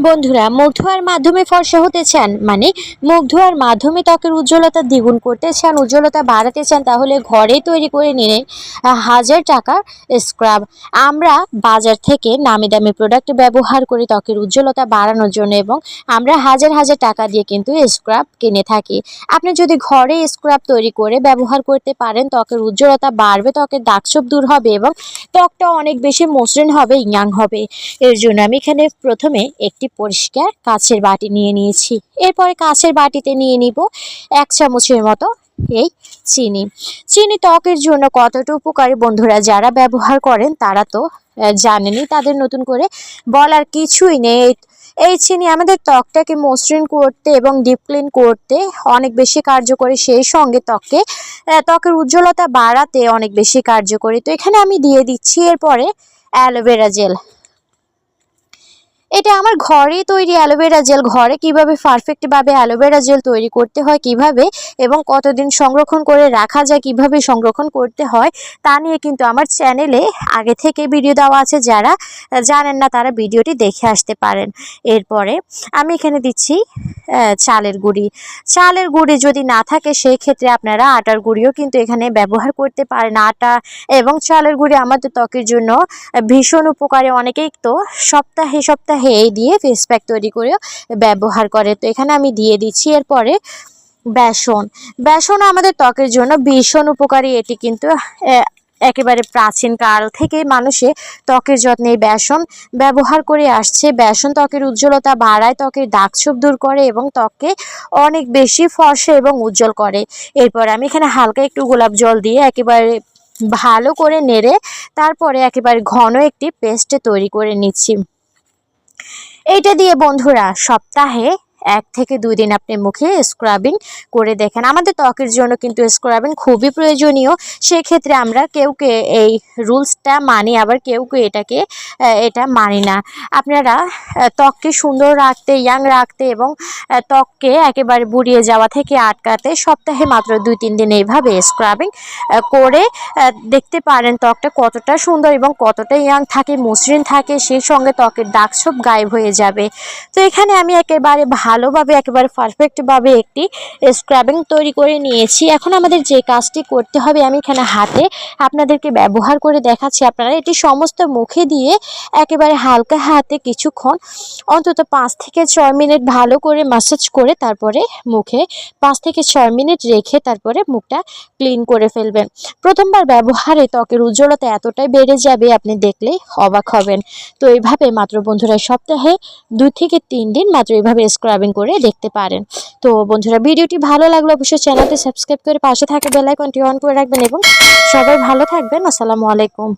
বন্ধুরা মুখ ধোয়ার মাধ্যমে ফর্সা হতে চান মানে মুখ ধোয়ার মাধ্যমে ত্বকের উজ্জ্বলতা দ্বিগুণ করতে চান উজ্জ্বলতা বাড়াতে চান তাহলে ঘরে তৈরি করে আহ, হাজার টাকার স্ক্রাব আমরা বাজার থেকে নামি দামি প্রোডাক্ট ব্যবহার করি ত্বকের উজ্জ্বলতা বাড়ানোর জন্য এবং আমরা হাজার হাজার টাকা দিয়ে কিন্তু স্ক্রাব কিনে থাকি। আপনি যদি ঘরে স্ক্রাব তৈরি করে ব্যবহার করতে পারেন ত্বকের উজ্জ্বলতা বাড়বে ত্বকের দাগছোপ দূর হবে এবং ত্বকটা অনেক বেশি মসৃণ হবে ইয়াং হবে। এর জন্য আমি এখানে প্রথমে একটি পরিষ্কার কাচের বাটি নিয়ে নিয়েছি। এরপরে কাচের বাটিতে নিয়ে নিব এক চামচের মতো এই চিনি। চিনি ত্বকের জন্য কতটা উপকারী বন্ধুরা, যারা ব্যবহার করেন তারা তো জানেনি তাদের নতুন করে বলার কিছুই নেই। এই চিনি আমাদের ত্বকটাকে মসৃণ করতে এবং ডিপ ক্লিন করতে অনেক বেশি কার্যকরী, সেই সঙ্গে ত্বককে ত্বকের উজ্জ্বলতা বাড়াতে অনেক বেশি কার্যকরী। তো এখানে আমি দিয়ে দিচ্ছি এরপরে অ্যালোভেরা জেল। এটা আমার ঘরেই তৈরি অ্যালোভেরা জেল। ঘরে কীভাবে পারফেক্টভাবে অ্যালোভেরা জেল তৈরি করতে হয়, কীভাবে এবং কতদিন সংরক্ষণ করে রাখা যায়, কীভাবে সংরক্ষণ করতে হয়, তা নিয়ে কিন্তু আমার চ্যানেলে আগে থেকে ভিডিও দেওয়া আছে। যারা জানেন না, তারা ভিডিওটি দেখে আসতে পারেন। এরপরে আমি এখানে দিচ্ছি চালের গুঁড়ি। চালের গুঁড়ি যদি না থাকে সেই ক্ষেত্রে আপনারা আটার গুঁড়িও কিন্তু এখানে ব্যবহার করতে পারেন। আটা এবং চালের গুঁড়ি আমাদের ত্বকের জন্য ভীষণ উপকারে। অনেকেই তো সপ্তাহে সপ্তাহে এই দিয়ে ফেস প্যাক তৈরি করেও ব্যবহার করে। তো এখানে আমি দিয়ে দিচ্ছি এরপরে বেসন। বেসন আমাদের ত্বকের জন্য ভীষণ উপকারী। এটি কিন্তু একেবারে প্রাচীন কাল থেকে মানুষে ত্বকের যত্নে বেসন ব্যবহার করে আসছে। বেসন ত্বকের উজ্জ্বলতা বাড়ায়, ত্বকের দাগছোপ দূর করে এবং ত্বককে অনেক বেশি ফর্সা এবং উজ্জ্বল করে। এরপর আমি এখানে হালকা একটু গোলাপ জল দিয়ে একেবারে ভালো করে নেড়ে তারপরে একেবারে ঘন একটি পেস্ট তৈরি করে নিচ্ছি। এইটা দিয়ে বন্ধুরা সপ্তাহে এক থেকে দুই দিন আপনি মুখে স্ক্রাবিং করে দেখেন। আমাদের ত্বকের জন্য কিন্তু স্ক্রাবিং খুবই প্রয়োজনীয়। সেক্ষেত্রে আমরা কেউ কে এই রুলসটা মানি, আবার কেউ কেউ এটাকে এটা মানি না। আপনারা ত্বককে সুন্দর রাখতে ইয়াং রাখতে এবং ত্বককে একেবারে বুড়িয়ে যাওয়া থেকে আটকাতে সপ্তাহে মাত্র দুই, তিন দিন এইভাবে স্ক্রাবিং করে দেখতে পারেন ত্বকটা কতটা সুন্দর এবং কতটা ইয়াং থাকে, মসৃণ থাকে, সেই সঙ্গে ত্বকের দাগছোপ গায়েব হয়ে যাবে। তো এখানে আমি একেবারে ভালোভাবে, একেবারে পারফেক্টভাবে একটি স্ক্রাবিং তৈরি করে নিয়েছি। এখন আমাদের যে কাজটি করতে হবে, আমি এখানে হাতে আপনাদেরকে ব্যবহার করে দেখাচ্ছি আপনারা। এটি সমস্ত মুখে দিয়ে একেবারে হালকা হাতে কিছুক্ষণ, অন্তত পাঁচ থেকে ছয় মিনিট ভালো করে ম্যাসাজ করে তারপরে মুখে পাঁচ থেকে ছয় মিনিট রেখে তারপরে মুখটা ক্লিন করে ফেলবেন। প্রথমবার ব্যবহারে ত্বকের উজ্জ্বলতা এতটাই বেড়ে যাবে, আপনি দেখলেই অবাক হবেন। তো এইভাবে মাত্র বন্ধুরা সপ্তাহে দুই থেকে তিন দিন মাত্র এইভাবে স্ক্রাবিং করে দেখতে পারেন। তো বন্ধুরা, ভিডিওটি ভালো লাগলে অবশ্যই চ্যানেলটি সাবস্ক্রাইব করে পাশে থাকা বেলাইকনটি অন করে রাখবেন এবং সবাই ভালো থাকবেন। আসসালামু আলাইকুম।